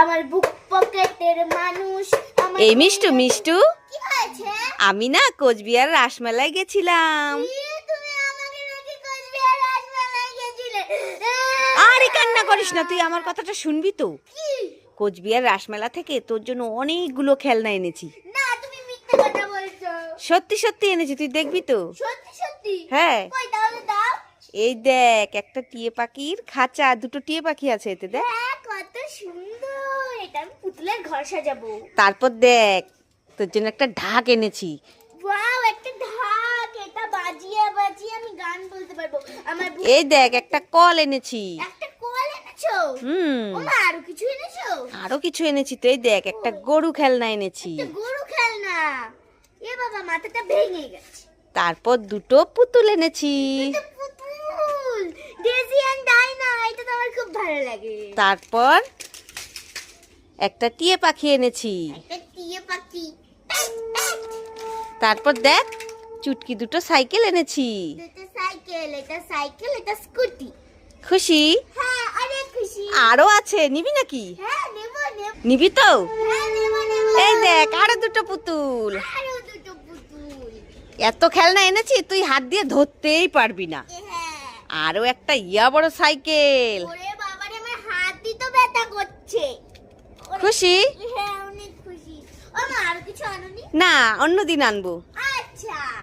আমার বুক পকেটের মানুষ এই মিষ্টু মিষ্টু। কি হয়েছে? আমি না কোচবিহার রাসমেলায় গেছিলাম। আরে কান্না করিস না তুই আমার কথাটা শুনবি তো। কোচবিহার রাসমেলা থেকে তোর জন্য অনেকগুলো খেলনা এনেছি। সত্যি সত্যি এনেছি তুই দেখবি তো। হ্যাঁ। এই দেখ একটা টিয়ে পাখির খাঁচা দুটো টিয়ে পাখি আছে এতে দেখ। হ্যাঁ কত সুন্দর। আমি পুতুলের ঘর সাজাবো। তারপর দেখ তোর জন্য একটা ঢাক এনেছি। ওয়াও একটা ঢাক এটা বাজিয়ে বাজিয়ে আমি গান বলতে পারব। আমার এই দেখ একটা কল এনেছি। একটা কোয়াল এনেছো? হুম। ওমা আরও কিছু এনেছো? আরও কিছু এনেছি তো এই দেখ একটা গরু খেলনা এনেছি। একটা গরু খেলনা। এ বাবা মাথাটা ভেঙে গেছে। তারপর দুটো পুতুল এনেছি। পুতুল। ডেজি এন্ড ডাইনা এটা তো আমার খুব ভালো লাগে। তারপর একটা টিয়ে পাখি এনেছি। তারপর দেখ চুটকি দুটো সাইকেল এনেছি। স্কুটি। খুশি? হ্যাঁ আরও আছে নিবি নাকি? হ্যাঁ নেব তো? হ্যাঁ এই দেখ আরও দুটো পুতুল। এত খেলনা এনেছি তুই হাত দিয়ে ধরতেই পারবি না। হ্যাঁ। আরও একটা ইয়া বড় সাইকেল। তো ব্যথা করছে। খুশি? হ্যাঁ না অন্যদিন আনব।